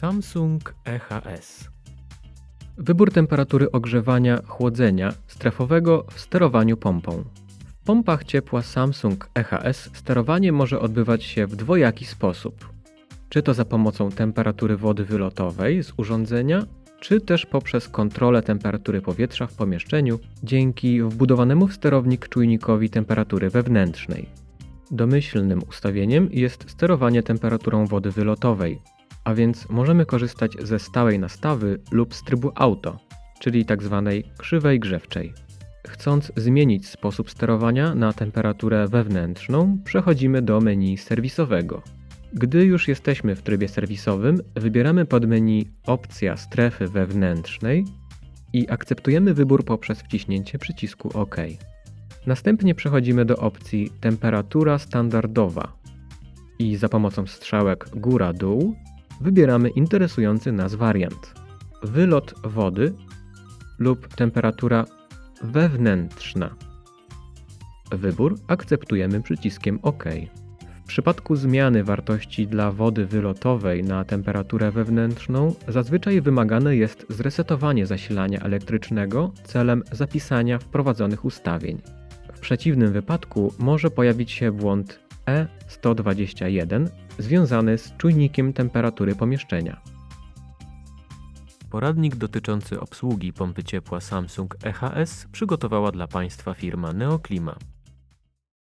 Samsung EHS. Wybór temperatury ogrzewania, chłodzenia strefowego w sterowaniu pompą. W pompach ciepła Samsung EHS sterowanie może odbywać się w dwojaki sposób. Czy to za pomocą temperatury wody wylotowej z urządzenia, czy też poprzez kontrolę temperatury powietrza w pomieszczeniu dzięki wbudowanemu w sterownik czujnikowi temperatury wewnętrznej. Domyślnym ustawieniem jest sterowanie temperaturą wody wylotowej, a więc możemy korzystać ze stałej nastawy lub z trybu auto, czyli tzw. krzywej grzewczej. Chcąc zmienić sposób sterowania na temperaturę wewnętrzną, przechodzimy do menu serwisowego. Gdy już jesteśmy w trybie serwisowym, wybieramy pod menu opcja strefy wewnętrznej i akceptujemy wybór poprzez wciśnięcie przycisku OK. Następnie przechodzimy do opcji temperatura standardowa i za pomocą strzałek góra-dół wybieramy interesujący nas wariant. Wylot wody lub temperatura wewnętrzna. Wybór akceptujemy przyciskiem OK. W przypadku zmiany wartości dla wody wylotowej na temperaturę wewnętrzną, zazwyczaj wymagane jest zresetowanie zasilania elektrycznego celem zapisania wprowadzonych ustawień. W przeciwnym wypadku może pojawić się błąd E121 związany z czujnikiem temperatury pomieszczenia. Poradnik dotyczący obsługi pompy ciepła Samsung EHS przygotowała dla Państwa firma Neoklima.